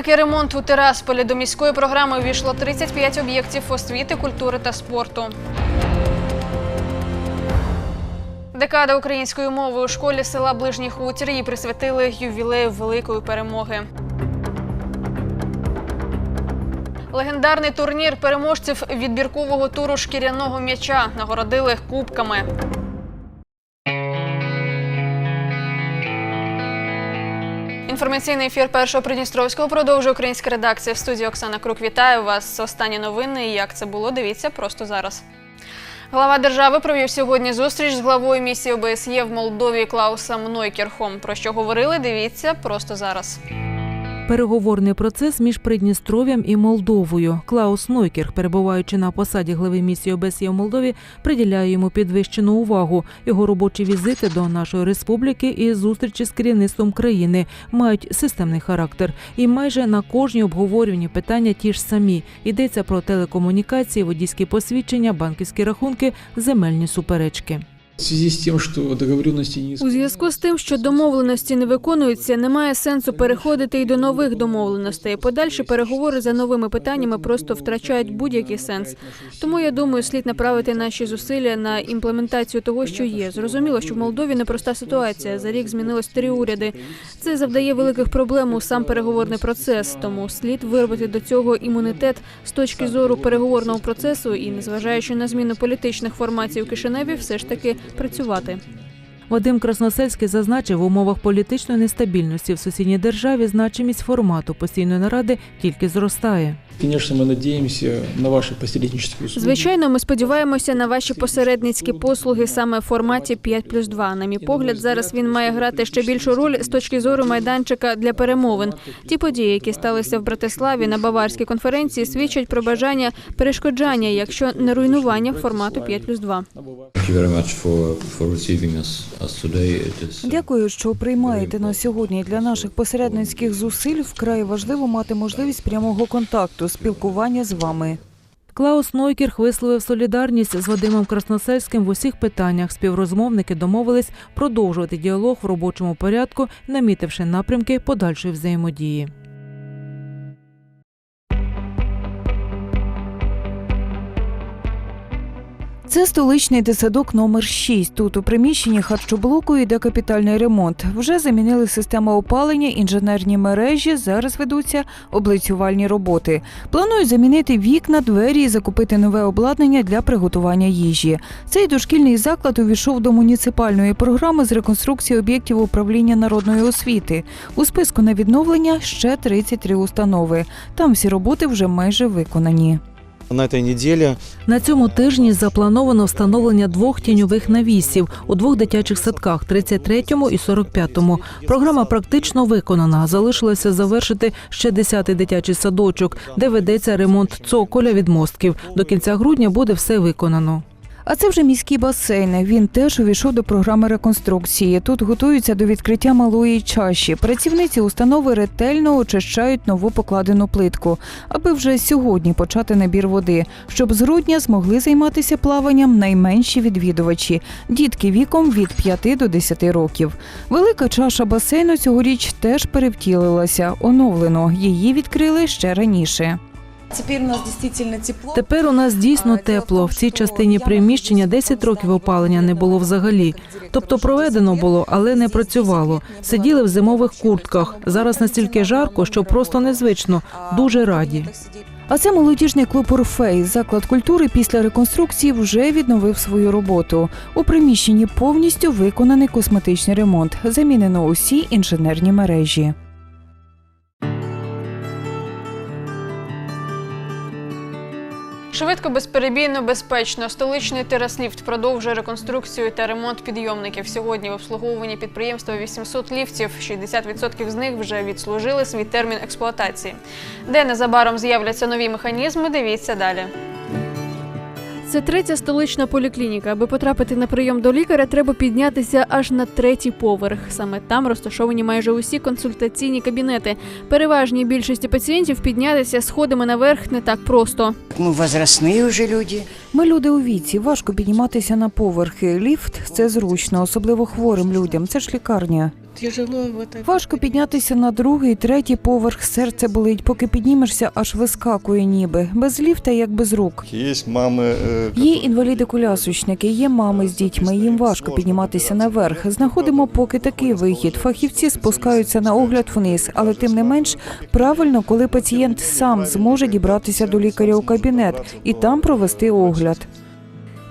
Великий ремонт у Тирасполі до міської програми увійшло 35 об'єктів освіти, культури та спорту. Декада української мови у школі села Ближній Хутір їй присвятили ювілею великої перемоги. Легендарний турнір переможців відбіркового туру шкіряного м'яча нагородили кубками. Інформаційний ефір першого Придністровського продовжує українська редакція. В студії Оксана Крук вітаю вас. Останні новини. І як це було, дивіться просто зараз. Глава держави провів сьогодні зустріч з главою місії ОБСЄ в Молдові Клаусом Нойкерхом. Про що говорили? Дивіться просто зараз. Переговорний процес між Придністров'ям і Молдовою. Клаус Нойкер, перебуваючи на посаді глави місії ОБСЄ в Молдові, приділяє йому підвищену увагу. Його робочі візити до нашої республіки і зустрічі з керівництвом країни мають системний характер. І майже на кожній обговорюванні питання ті ж самі. Йдеться про телекомунікації, водійські посвідчення, банківські рахунки, земельні суперечки. У зв'язку з тим, що домовленості не виконуються, немає сенсу переходити й до нових домовленостей. Подальші переговори за новими питаннями просто втрачають будь-який сенс. Тому я думаю, слід направити наші зусилля на імплементацію того, що є. Зрозуміло, що в Молдові непроста ситуація. За рік змінилось три уряди. Це завдає великих проблем у сам переговорний процес. Тому слід виробити до цього імунітет з точки зору переговорного процесу і, незважаючи на зміну політичних формацій у Кишиневі, все ж таки працювати. Вадим Красносельський зазначив, в умовах політичної нестабільності в сусідній державі значимість формату постійної наради тільки зростає. Конечно, мы надеемся на ваши посреднические услуги. Звичайно, ми сподіваємося на ваші посередницькі послуги саме в форматі 5 плюс 2. На мій погляд, зараз він має грати ще більшу роль з точки зору майданчика для перемовин. Ті події, які сталися в Братиславі на Баварській конференції, свідчать про бажання перешкоджання, якщо не руйнування формату 5 плюс 2. Дякую, що приймаєте нас сьогодні. Для наших посередницьких зусиль вкрай важливо мати можливість прямого контакту, спілкування з вами. Клаус Нойкерх висловив солідарність з Вадимом Красносельським в усіх питаннях. Співрозмовники домовились продовжувати діалог в робочому порядку, намітивши напрямки подальшої взаємодії. Це столичний дитсадок номер 6. Тут у приміщенні харчоблоку йде капітальний ремонт. Вже замінили систему опалення, інженерні мережі. Зараз ведуться облицювальні роботи. Планують замінити вікна, двері і закупити нове обладнання для приготування їжі. Цей дошкільний заклад увійшов до муніципальної програми з реконструкції об'єктів управління народної освіти. У списку на відновлення ще 33 установи. Там всі роботи вже майже виконані. На цій неділі. На цьому тижні заплановано встановлення двох тіньових навісів у двох дитячих садках 33-му і 45-му. Програма практично виконана. Залишилося завершити ще 10-й дитячий садочок, де ведеться ремонт цоколя від мостків. До кінця грудня буде все виконано. А це вже міський басейн. Він теж увійшов до програми реконструкції. Тут готуються до відкриття малої чаші. Працівниці установи ретельно очищають нову покладену плитку, аби вже сьогодні почати набір води, щоб з грудня змогли займатися плаванням найменші відвідувачі дітки віком від 5 до 10 років. Велика чаша басейну цьогоріч теж перевтілилася. Оновлено її відкрили ще раніше. Теперь у нас действительно тепло. Тепер у нас дійсно тепло. В цій частині приміщення 10 років опалення не було взагалі. Тобто проведено було, але не працювало. Сиділи в зимових куртках. Зараз настільки жарко, що просто незвично. Дуже раді. А це молодіжний клуб Орфей. Заклад культури після реконструкції вже відновив свою роботу. У приміщенні повністю виконаний косметичний ремонт. Замінено усі інженерні мережі. Швидко, безперебійно, безпечно. Столичний терасліфт продовжує реконструкцію та ремонт підйомників. Сьогодні в обслуговуванні підприємства 800 ліфтів. 60% з них вже відслужили свій термін експлуатації. Де незабаром з'являться нові механізми, дивіться далі. Це третя столична поліклініка. Аби потрапити на прийом до лікаря, треба піднятися аж на третій поверх. Саме там розташовані майже усі консультаційні кабінети. Переважній більшості пацієнтів піднятися сходами наверх не так просто. Мы возрастные уже люди. Ми люди у віці. Важко підніматися на поверхи. Ліфт це зручно, особливо хворим людям. Це ж лікарня. тяжело в это. Важко піднятися на другий, третій поверх. Серце болить, поки піднімешся, аж вискакує ніби. Без ліфта, як без рук. Есть мамы, э, Є інваліди-колясочники, є мами з дітьми. Їм важко підніматися наверх. Знаходимо поки такий вихід. Фахівці спускаються на огляд вниз, але тим не менш правильно, коли пацієнт сам зможе дібратися до лікаря у кабінет і там провести огляд.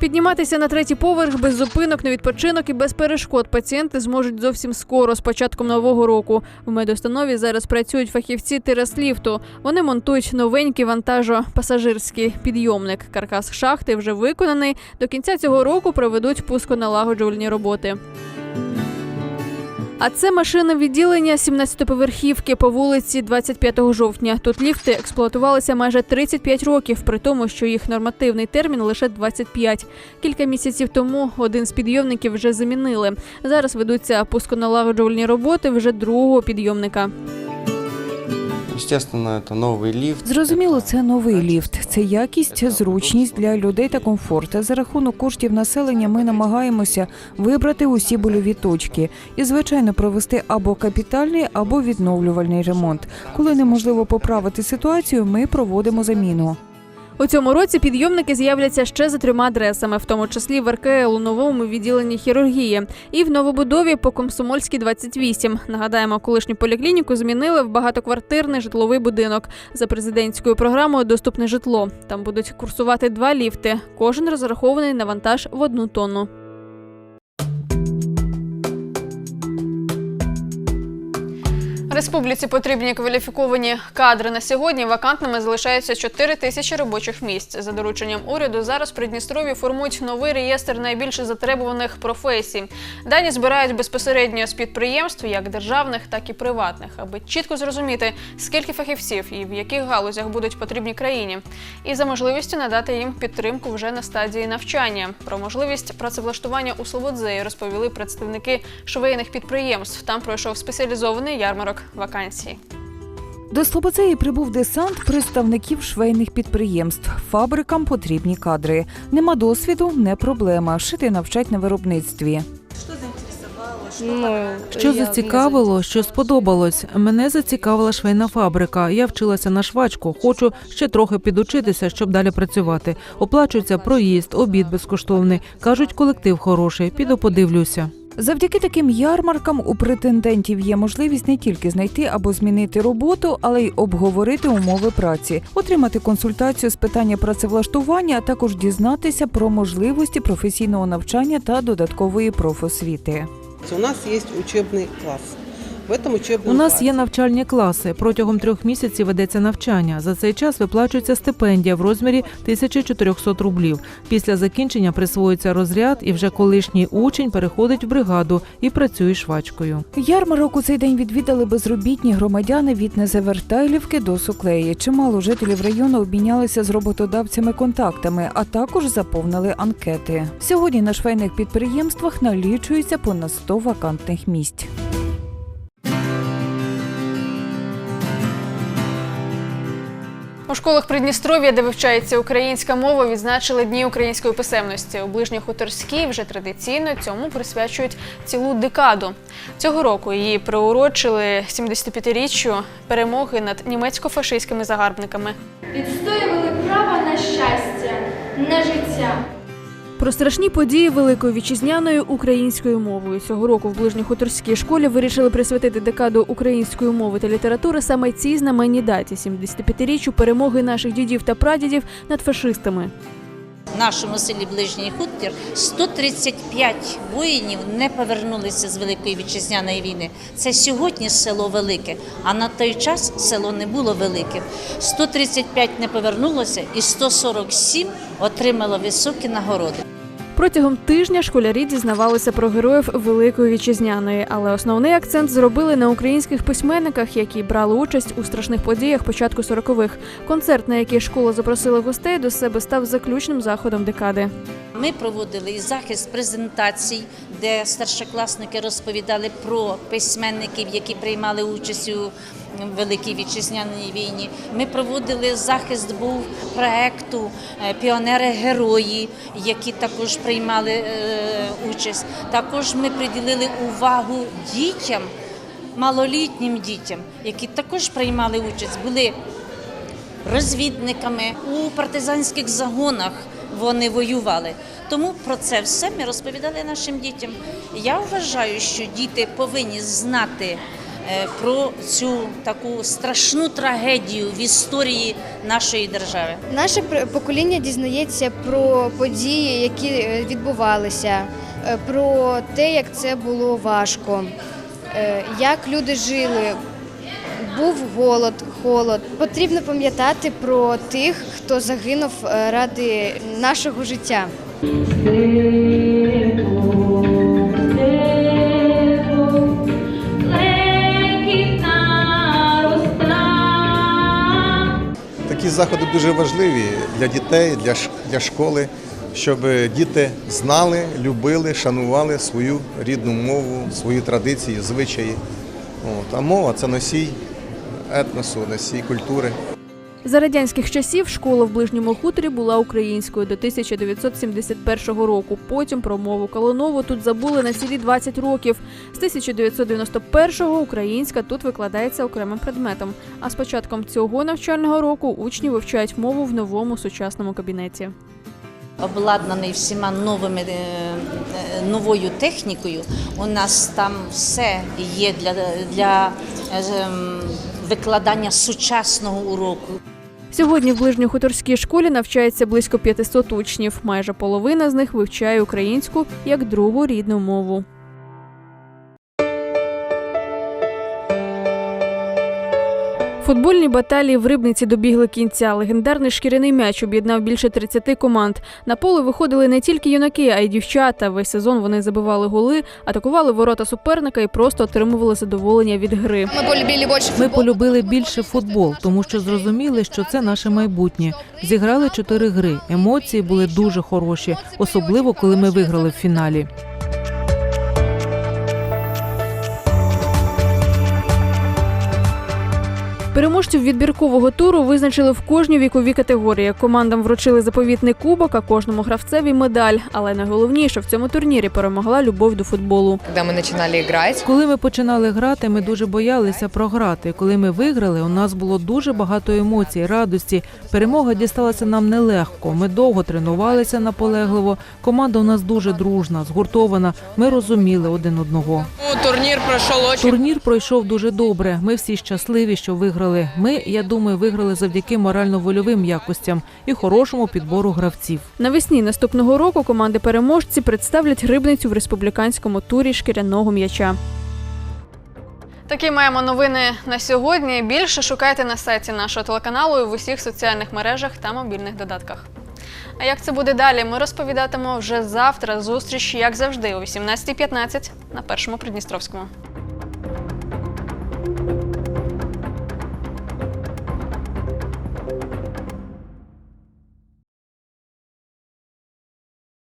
Підніматися на третій поверх без зупинок на відпочинок і без перешкод пацієнти зможуть зовсім скоро, з початком нового року. В медустанові зараз працюють фахівці тирасліфту. Вони монтують новенький вантажо-пасажирський підйомник. Каркас шахти вже виконаний. До кінця цього року проведуть пусконалагоджувальні роботи. А це машина відділення 17-поверхівки по вулиці 25 жовтня. Тут ліфти експлуатувалися майже 35 років, при тому, що їх нормативний термін лише 25. Кілька місяців тому один з підйомників вже замінили. Зараз ведуться пусконалагоджувальні роботи вже другого підйомника. Естественно, це новий ліфт. Зрозуміло, це новий ліфт. Це якість, зручність для людей та комфорт. За рахунок коштів населення ми намагаємося вибрати усі больові точки і, звичайно, провести або капітальний, або відновлювальний ремонт. Коли неможливо поправити ситуацію, ми проводимо заміну. У цьому році підйомники з'являться ще за трьома адресами, в тому числі в РКЛ у новому відділенні хірургії і в новобудові по Комсомольській 28. Нагадаємо, колишню поліклініку змінили в багатоквартирний житловий будинок за президентською програмою Доступне житло. Там будуть курсувати два ліфти. Кожен розрахований на вантаж в одну тонну. Республіці потрібні кваліфіковані кадри на сьогодні. Вакантними залишається 4 тисячі робочих місць. За дорученням уряду зараз Придністрові формують новий реєстр найбільш затребуваних професій. Дані збирають безпосередньо з підприємств, як державних, так і приватних, аби чітко зрозуміти, скільки фахівців і в яких галузях будуть потрібні країні, і за можливістю надати їм підтримку вже на стадії навчання. Про можливість працевлаштування у Слободзеї розповіли представники швейних підприємств. Там пройшов спеціалізований ярмарок вакансій. До Слободзеї прибув десант представників швейних підприємств. Фабрикам потрібні кадри. Нема досвіду, не проблема. Шити навчать на виробництві. Ну, Що зацікавило, що сподобалось. Мене зацікавила швейна фабрика. Я вчилася на швачку. Хочу ще трохи підучитися, щоб далі працювати. Оплачується проїзд, обід безкоштовний. кажуть, колектив хороший. Піду подивлюся. Завдяки таким ярмаркам у претендентів є можливість не тільки знайти або змінити роботу, але й обговорити умови праці, отримати консультацію з питання працевлаштування, а також дізнатися про можливості професійного навчання та додаткової профосвіти. У нас є учебний класс. В этом учебном У нас є навчальні класи. Протягом трьох місяців ведеться навчання. За цей час виплачується стипендія в розмірі 1400 рублів. Після закінчення присвоюється розряд, і вже колишній учень переходить в бригаду і працює швачкою. Ярмарок у цей день відвідали безробітні громадяни від Незавертайлівки до Суклеї. Чимало жителів району обмінялися з роботодавцями контактами, а також заповнили анкети. Сьогодні на швейних підприємствах налічується понад 100 вакантних місць. У школах Придністров'я, де вивчається українська мова, відзначили дні української писемності. У ближньохуторській вже традиційно цьому присвячують цілу декаду. Цього року її приурочили 75-річчю перемоги над німецько-фашистськими загарбниками. відстоювали право на щастя, на життя. Про страшні події великою вітчизняною українською мовою цього року в ближньохуторській школі вирішили присвятити декаду української мови та літератури саме цій знаменній даті 75-річчю перемоги наших дідів та прадідів над фашистами. Нашому селі Ближній Хутір 135 воїнів не повернулися з Великої вітчизняної війни. Це сьогодні село велике, а на той час село не було великим. 135 не повернулося і 147 отримало високі нагороди. Протягом тижня школярі дізнавалися про героїв Великої вітчизняної, але основний акцент зробили на українських письменниках, які брали участь у страшних подіях початку 40-х. Концерт, на який школа запросила гостей до себе, став заключним заходом декади. Ми проводили і захист презентацій, де старшокласники розповідали про письменників, які приймали участь у Великій вітчизняній війні. Ми проводили захист був проекту е, Піонери-герої, які також приймали е, участь. Також ми приділили увагу дітям, малолітнім дітям, які також приймали участь. Були розвідниками у партизанських загонах. Вони воювали. Тому про це все ми розповідали нашим дітям. Я вважаю, що діти повинні знати е, про цю таку страшну трагедію в історії нашої держави. Наше покоління дізнається про події, які е, відбувалися, е, про те, як це було важко, як люди жили. Був голод, холод. Потрібно пам'ятати про тих, хто загинув е, ради нашого життя. Такі заходи дуже важливі для дітей, для, для школи, щоб діти знали, любили, шанували свою рідну мову, свої традиції, звичаї. От. А мова це носій етносу, носій культури. За радянських часів школа в ближньому хуторі була українською до 1971 року. Потім про мову Калинову тут забули на цілі 20 років. З 1991-го українська тут викладається окремим предметом. А з початком цього навчального року учні вивчають мову в новому сучасному кабінеті. обладнаний всіма новими е, е, новою технікою. У нас там все є для, для е, ем, викладання сучасного уроку. Сьогодні в ближньохуторській школі навчається близько 500 учнів. Майже половина з них вивчає українську як другу рідну мову. Футбольні баталії в Рибниці добігли кінця. Легендарний шкіряний м'яч об'єднав більше 30 команд. На поле виходили не тільки юнаки, а й дівчата. Весь сезон вони забивали голи, атакували ворота суперника і просто отримували задоволення від гри. Ми полюбили більше полюбили більше футбол, тому що зрозуміли, що це наше майбутнє. Зіграли чотири гри. Емоції були дуже хороші, особливо коли ми виграли в фіналі. Переможців відбіркового туру визначили в кожній віковій категорії. Командам вручили заповітний кубок, а кожному гравцеві медаль. Але найголовніше в цьому турнірі перемогла любов до футболу. Когда мы начинали играть, Коли ми починали грати, ми дуже боялися програти. Коли ми виграли, у нас було дуже багато емоцій, радості. Перемога дісталася нам нелегко. Ми довго тренувалися наполегливо. Команда у нас дуже дружна, згуртована. Ми розуміли один одного. Дуже Турнір пройшов дуже добре. Ми всі щасливі, що виграли. Ми, я думаю, виграли завдяки морально-вольовим якостям і хорошому підбору гравців. Навесні наступного року команди переможці представлять рибницю в республіканському турі шкіряного м'яча. Такі маємо новини на сьогодні. Більше шукайте на сайті нашого телеканалу і в усіх соціальних мережах та мобільних додатках. А як це буде далі? Ми розповідатимемо вже завтра. Зустріч, як завжди, о 18.15 на першому Придністровському.